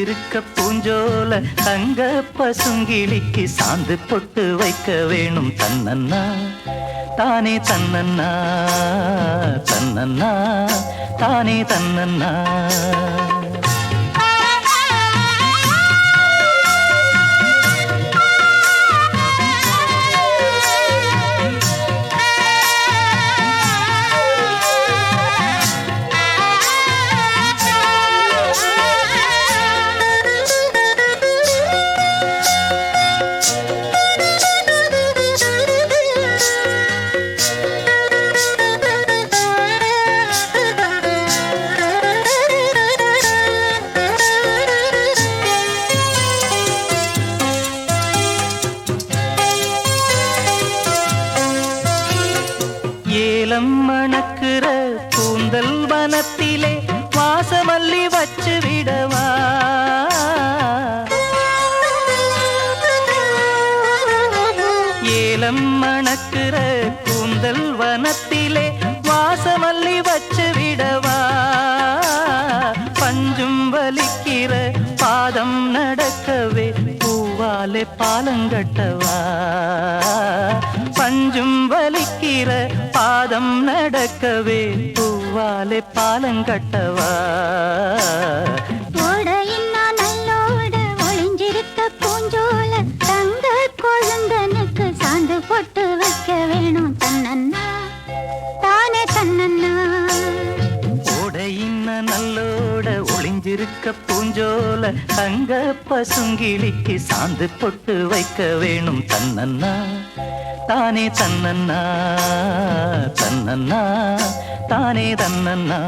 இருக்க பூஞ்சோல தங்க பசுங்கிளிக்கு சாந்து பொட்டு வைக்க வேணும் தன்னண்ணா. தானே தன்னண்ணா தன்னண்ணா. தானே தன்னண்ணா. நடக்கவே பூவாலே பாலங்கட்டவா ஓடையின்னா நல்லோட ஒளிஞ்சிருக்க பூஞ்சோல தங்க கொழுந்தனுக்கு சாந்து போட்டு வைக்க வேணும் தன்னன்னா தானே தன்னன்னா ஓடையின்ன நல்லோட ஒளிஞ்சிருக்க பூஞ்சோல தங்க பசுங்கிளிக்கு சாந்து பொட்டு வைக்க வேணும் தன்னன்னா தானே தன்னன்னா தன்னன்னா தானே தன்னன்னா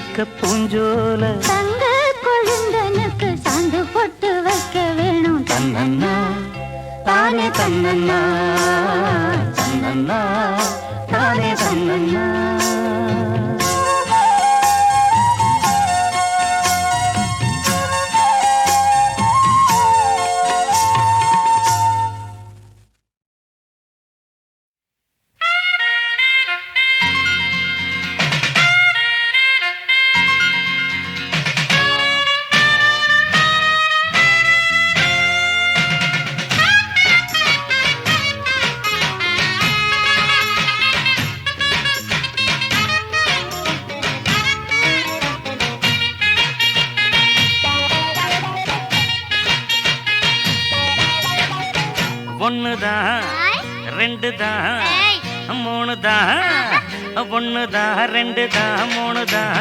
ஒளிஞ்சிருக்க பூஞ்சோல. தங்க கொழுந்தனுக்கு சாந்து போட்டு வைக்க வேணும். தன்னன்னா தானே தன்னன்னா தன்னன்னா ரெண்டு தான் மூணு தான் ஒன்று தான் ரெண்டு தான் மூணு தான்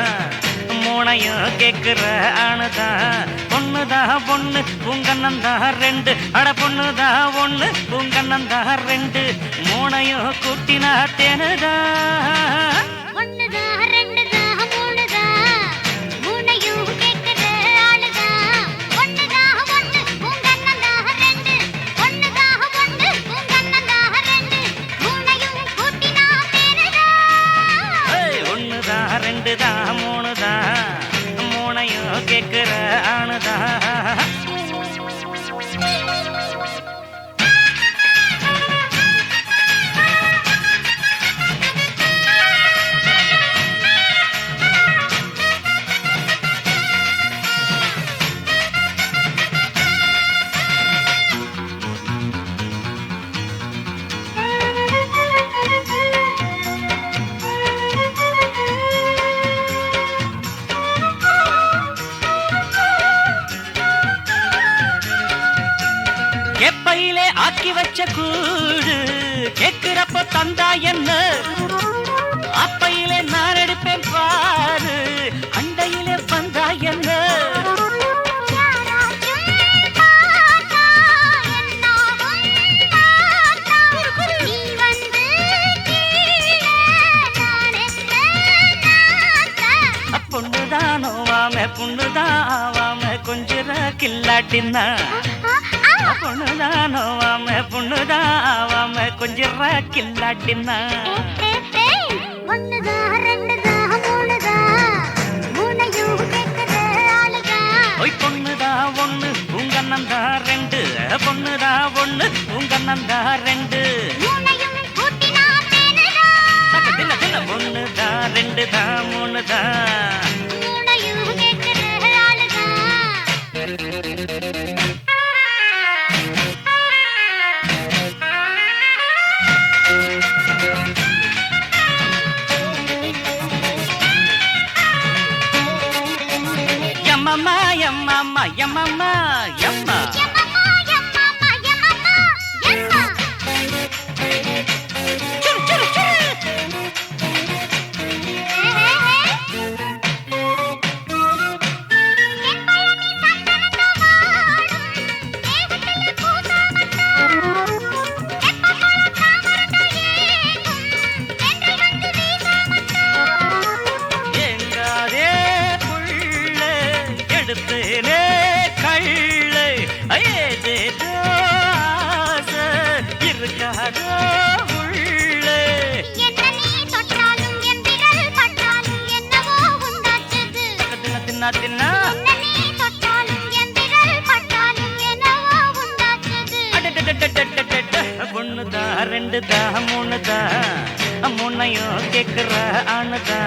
மூணையும் கேட்குற ஆணுதான் பொண்ணுதான் பொண்ணு பூங்கண்ணந்தான் ரெண்டு. அட பொண்ணுதான் ஒன்று பூங்கண்ணந்தான் ரெண்டு. மூணையும் கூட்டினா தேனுதான் తిన్నా பொண்ணுதான் நோவாம பொண்ணுதான் ஆவாம கொஞ்சம் கில்லாட்டின்னா பொண்ணுதா ஒண்ணு உங்கண்ணந்தா ரெண்டு. பொண்ணுதா ஒண்ணு உங்கண்ணந்தா ரெண்டு. ஒண்ணுதா ரெண்டுதா மூணுதா. பொண்ணுதா ரெண்டுதா மூணுதா? முன்னையும் கேக்குற ஆணுதா?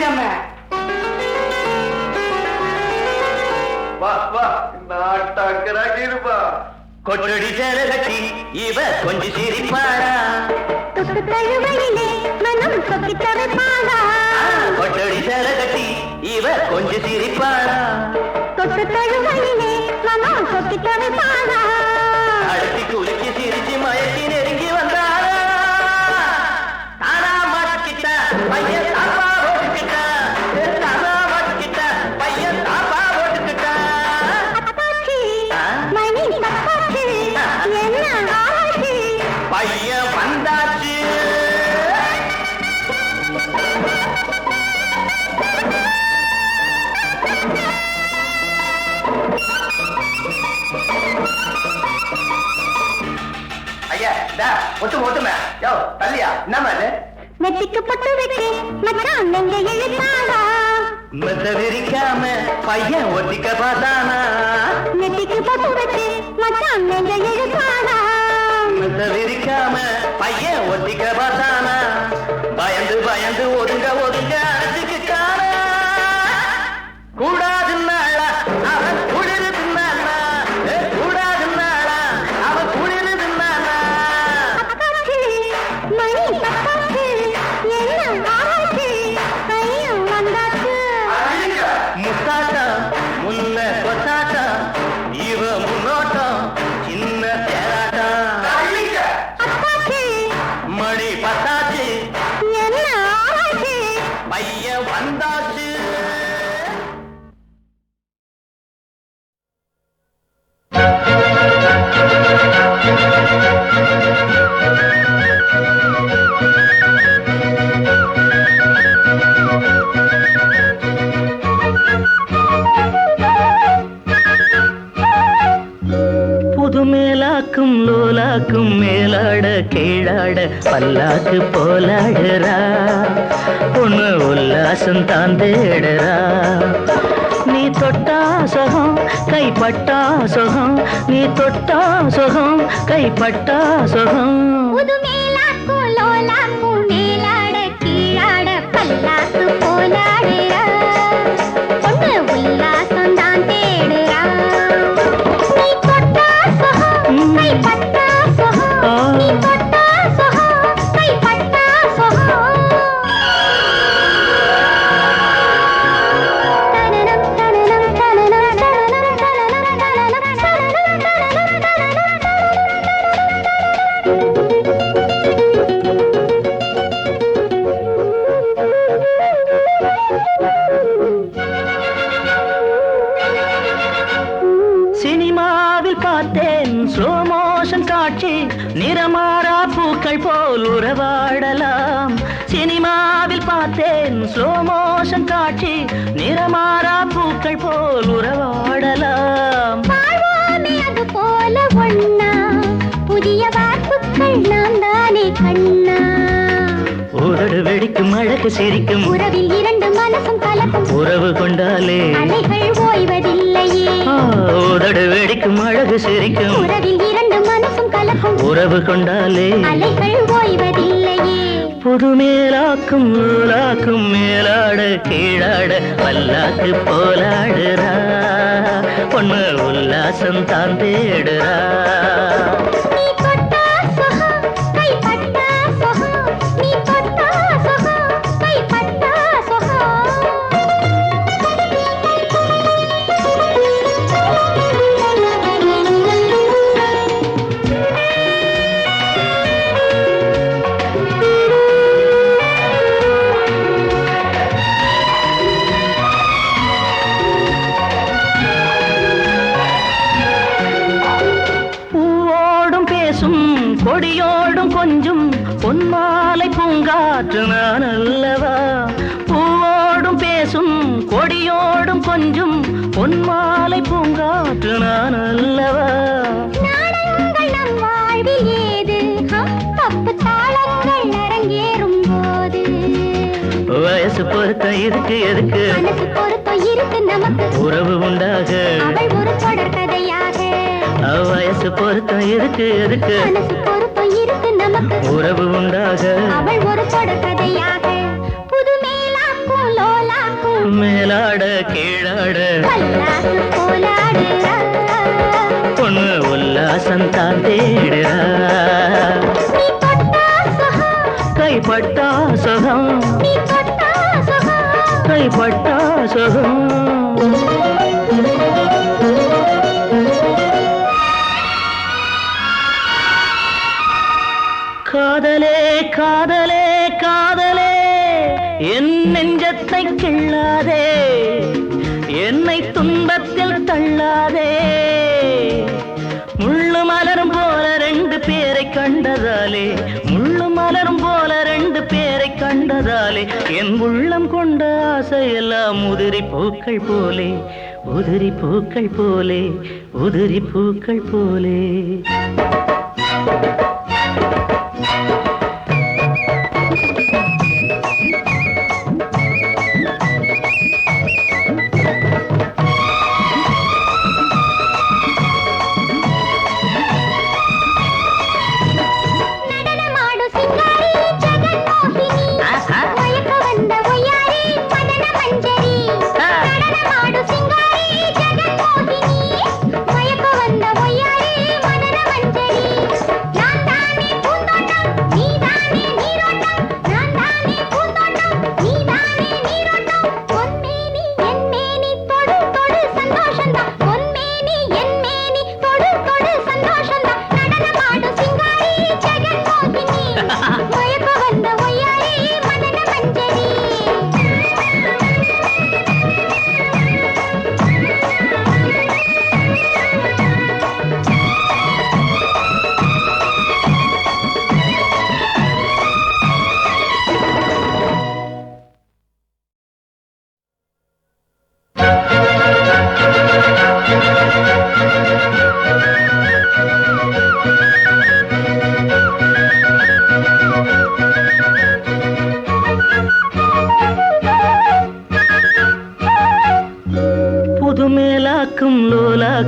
நம்ம வா வா நாட்டாக்கராக இருப்பா கொட்டடி சரகட்டி இவ கொஞ்சம் சிரிப்பாரா? துப்பு தழுவலிலே மனம் சொக்கி தவிப்பாரா கொட்டடி சரகட்டி இவ கொஞ்சம் சிரிப்பாரா? தொட்டு தழுவலிலே மனம் சொக்கி தவிப்பாரா அழுத்தி குலுக்கி சிரிச்சு மயக்கி நெருங்கி ஒட்டும ஒட்டும யோ தள்ளியா? என்னமா அது நெத்திக்கு பொட்டு வைக்க மச்சான் நெஞ்ச இழுத்தானா மெத்த விரிக்காம பையன் ஒட்டிக்க பார்த்தானா? நெத்திக்கு பொட்டு வைக்க மச்சான் நெஞ்ச இழுத்தானா மெத்த விரிக்காம பையன் ஒட்டிக்க பார்த்தானா? பயந்து பயந்து ஒதுங்க ஒதுங்க அடிச்சுக்கு காண. கூட பொல்லாக்கு போலாடுறா பொண்ணு உல்லாசம் தான் தேடுறா. நீ தொட்டா சுகம் கைப்பட்டா சுகம். நீ தொட்டா சுகம் கைப்பட்டா சுகம். போலாடுறா. சினிமாவில் பார்த்தேன். ஸ்லோ மோஷன் காட்சி நிறமாறா பூக்கள் போல் உறவாடலாம். சினிமாவில் பார்த்தேன். ஸ்லோ மோஷன் காட்சி நிறமாறா பூக்கள் போல் உறவாடலாம். போல ஒண்ணா? புதிய வார்ப்புகள் நாம் தானே கண்ணா? உதடு வெடிக்கும் அழகு சிரிக்கும். உறவில் இரண்டு மனசும் கலக்கும். உறவு கொண்டாலே அலைகள் ஓய்வதில்லையே ஆ, உதடு வெடிக்கும் அழகு சிரிக்கும். உறவில் இரண்டு மனசும் கலக்கும். உறவு கொண்டாலே அலைகள் ஓய்வதில்லையே. புது மேலாக்கும் நூலாக்கும் மேலாட கீழாட பல்லாக்கு போலாடுறா. பொண்ணு உல்லாசம் தான் தேடுறா. வயசு பொருத்தம் இருக்கு எதுக்கு? மனசு பொருத்தம் இருக்கு நமக்கு? உறவு உண்டாக. அவள் ஒரு தொடர் கதையாக. வயசு பொருத்தம் இருக்கு எதுக்கு? உறவு உண்டாக. மேலாட கீழாட. பொண்ணு உல்லாசம் தான் தேடுறா. கைப்பட்டா சுகம். ஆசை தொட்டா சுகம். காதலே காதலே காதலே. என் நெஞ்சத்தை கிள்ளாதே. என்னை துன்பத்தில் தள்ளாதே. பேரை என் உள்ளம் கொண்ட ஆசையெல்லாம் உதிரி பூக்கள் போலே உதிரி பூக்கள் போலே உதிரி பூக்கள் போலே.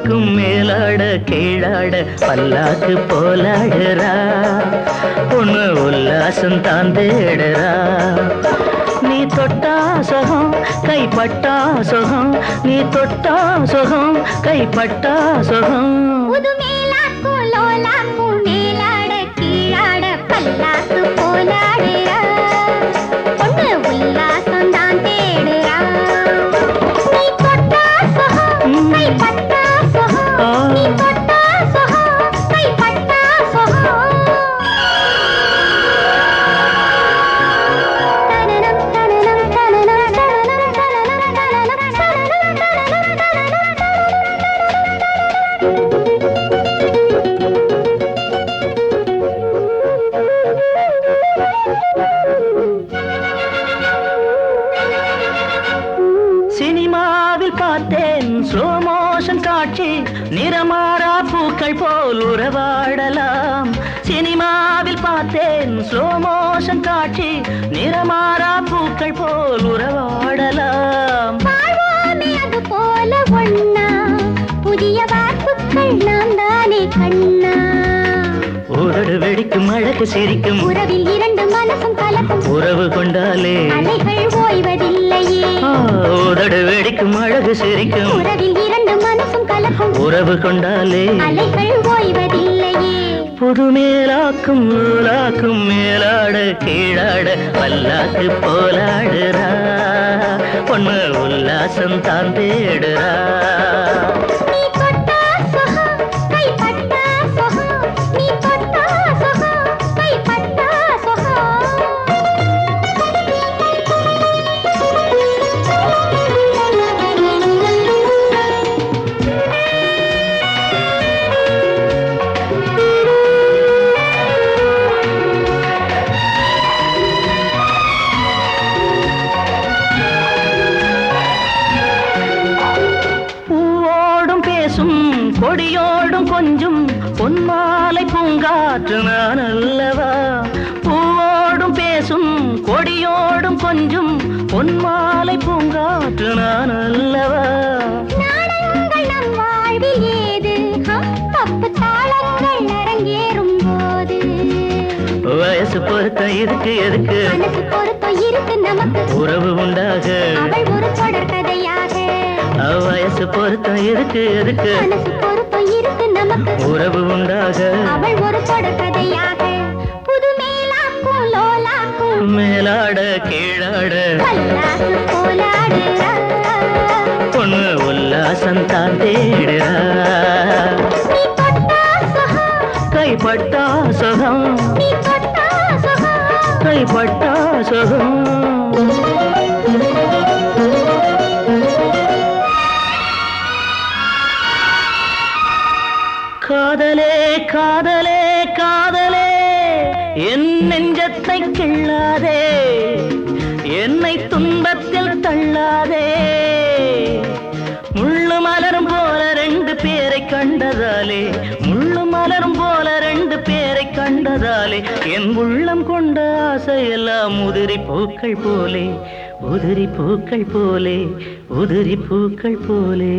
லோலாக்கும் மேலாட கீழாட பல்லாக்கு போலாடுறா. பொண்ணு உல்லாசம் தான் தேடுறா நீ தொட்டா சுகம் கைப்பட்டா சுகம். நீ தொட்டா சுகம் கைப்பட்டா சுகம். மேலாக்கும் லோலாக்கும் மேலாட கீழாட பல்லா அழகு சிரிக்கும். உறவில் இரண்டு மனசும் கலக்கும். உறவு கொண்டாலே அலைகள் ஓய்வதில்லையே. உதடு வெடிக்கும் அழகு சிரிக்கும். உறவில் இரண்டு மனசும் கலக்கும். உறவு கொண்டாலே அலைகள் ஓய்வதில்லையே. புது மேலாக்கும் நூலாக்கும் மேலாட கீழாட பல்லாக்கு போலாடுறா. பொண்ணு உல்லாசம் தான் தேடுறா. கொஞ்சம் பொன்மாலை பூங்காற்று நான் அல்லவா? வயசு பொருத்தம் இருக்கு எதுக்கு? உறவு உண்டாக. அவள் ஒரு தொடர் கதையாக. வயசு பொருத்தம் இருக்கு எதுக்கு? உறவு உண்டாக. அவள் ஒரு தொடர் கதையாக. மேலாட கீழாட. பொண்ணு உல்லாசம் தான் தேடுறா. கைப்பட்டா சுகம். கைப்பட்டா சுகம். காதலே காதலே காதலே. என் நெஞ்ச கிள்ளாதே என்னை துன்பத்தில் தள்ளாதே. முள்ளு மலரும் போல ரெண்டு பேரை கண்டதாலே முள்ளு மலரும் போல ரெண்டு பேரை கண்டதாலே என் உள்ளம் கொண்ட ஆசையெல்லாம் உதிரி பூக்கள் போலே உதிரி பூக்கள் போலே உதிரி பூக்கள் போலே.